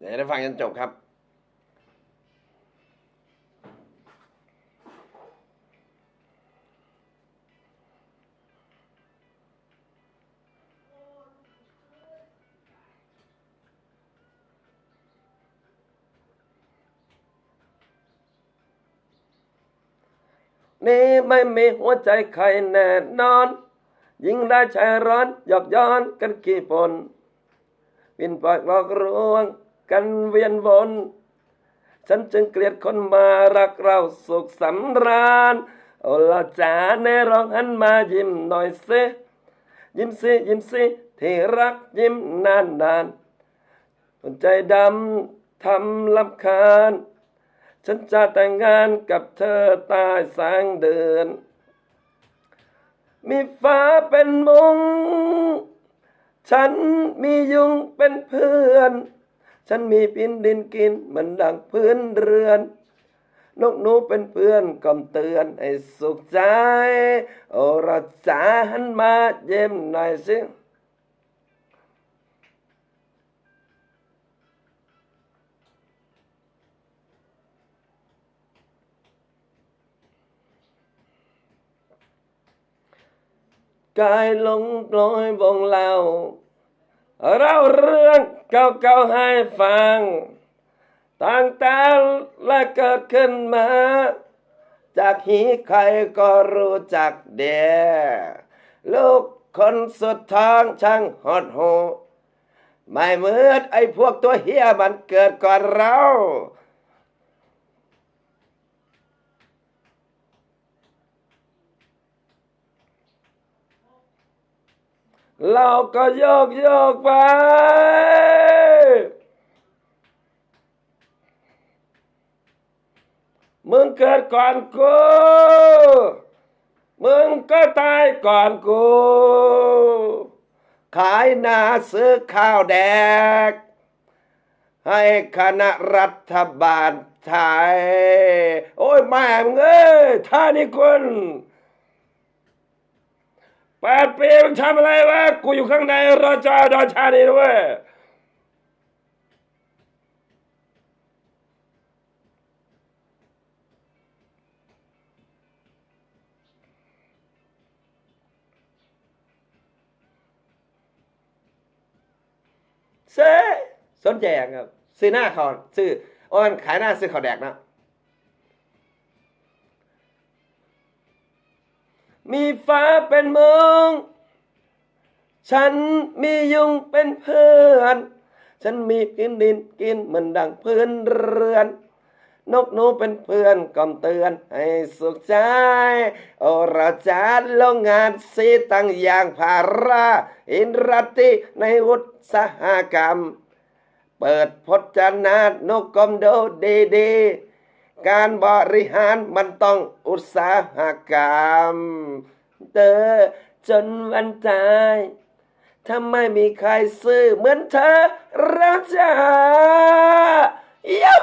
เดี๋ยวได้ฟังจนจบครับนี่ไม่มีหัวใจใครแน่นอน ยิงได้ชายร้อนหยอกย้อนกันกี่ปนวินปากหลอกลวง กันเวียนวนฉันจึงเกลียดคนมารักเราสุขสำราญโอละจ๋าในร้องหันมายิ้มหน่อยสิยิ้มสิยิ้มสิที่รักยิ้มนานนานๆคนใจดำทำลำคาญ ฉันจะแต่งงานกับเธอใตายแสงเดือน มีฟ้าเป็นมุง ฉันมียุงเป็นเพื่อน ฉันมีพินดินกินเหมือนดังพื้นเรือน นกหนูเป็นเพื่อนกำเตือนให้สุขใจ โอระจ๋าหันมาเยี่ยมหน่อยสิกายลงปล่อยวงเล่า เราเรื่องเก่าๆให้ฟังต่างแต่และเกิดขึ้นมา จากหีใครก็รู้จักเดียลูกคนสุดท้องช่างหดหูไม่เหมือนไอ้พวกตัวเฮียมันเกิดก่อนเรา เราก็โยกโยกไป มึงเกิดก่อนกู มึงก็ตายก่อนกู ขายนาซื้อข้าวแดก ให้คณะรัฐบาลไทย โอ้ยแม่งเอ้ยท่านี่คุณ แปดปีมึงทำอะไรวะ กูอยู่ข้างในรอจอดอชานีด้วยเซ่สนใจยังครับ ซื้อหน้าเขาซื้อโอ้ยมันขายหน้าซื้อเขาแดกนะ มีฟ้าเป็นเมือง ฉันมียุงเป็นเพื่อน ฉันมีกินดินกินเหมือนดังพื้นเรือน นกหนูเป็นเพื่อนกำเตือนให้สุขใจ โอราจารโรงงานสีตั้งอย่างภารา อินรติในอุตสาหกรรม เปิดพจนานุกรมดูดดีๆ การบริหารมันต้องอุตสาหกรรมเตอจนวันตายถ้าไม่มีใครซื้อเหมือนเธอรักจ้ายู